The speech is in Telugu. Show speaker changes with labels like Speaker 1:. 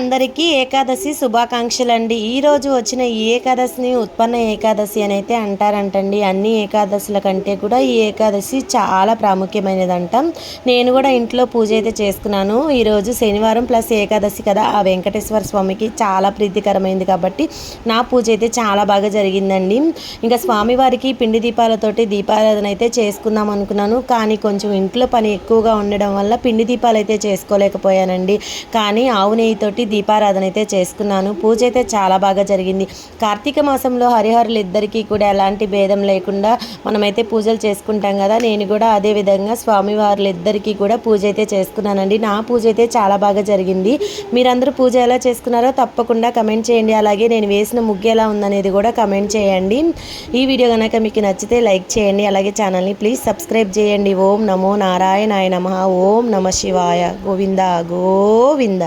Speaker 1: అందరికీ ఏకాదశి శుభాకాంక్షలు అండి ఈరోజు వచ్చిన ఈ ఏకాదశిని ఉత్పన్న ఏకాదశి అని అయితే అంటారంటండి. అన్ని ఏకాదశుల కంటే కూడా ఈ ఏకాదశి చాలా ప్రాముఖ్యమైనదంట. నేను కూడా ఇంట్లో పూజ అయితే చేసుకున్నాను. ఈరోజు శనివారం ప్లస్ ఏకాదశి కదా. ఆ వెంకటేశ్వర స్వామికి చాలా ప్రీతికరమైంది కాబట్టి నా పూజ అయితే చాలా బాగా జరిగిందండి. ఇంకా స్వామివారికి పిండి దీపాలతోటి దీపారాధన అయితే చేసుకుందాం అనుకున్నాను. కానీ కొంచెం ఇంట్లో పని ఎక్కువగా ఉండడం వల్ల పిండి దీపాలు అయితే చేసుకోలేకపోయానండి. కానీ ఆవు నెయ్యితోటి దీపారాధన అయితే చేసుకున్నాను. పూజ అయితే చాలా బాగా జరిగింది. కార్తీక మాసంలో హరిహరులు ఇద్దరికీ కూడా ఎలాంటి భేదం లేకుండా మనమైతే పూజలు చేసుకుంటాం కదా నేను కూడా అదే విధంగా స్వామివార్లు ఇద్దరికీ కూడా పూజ అయితే చేసుకున్నానండి. నా పూజ అయితే చాలా బాగా జరిగింది. మీరందరూ పూజ ఎలా చేసుకున్నారో తప్పకుండా కమెంట్ చేయండి. అలాగే నేను వేసిన ముగ్గు ఎలా ఉందనేది కూడా కమెంట్ చేయండి. ఈ వీడియో కనుక మీకు నచ్చితే లైక్ చేయండి. అలాగే ఛానల్ని ప్లీజ్ సబ్స్క్రైబ్ చేయండి. ఓం నమో నారాయణాయ నమ. ఓం నమ శివాయ. గోవింద గోవింద.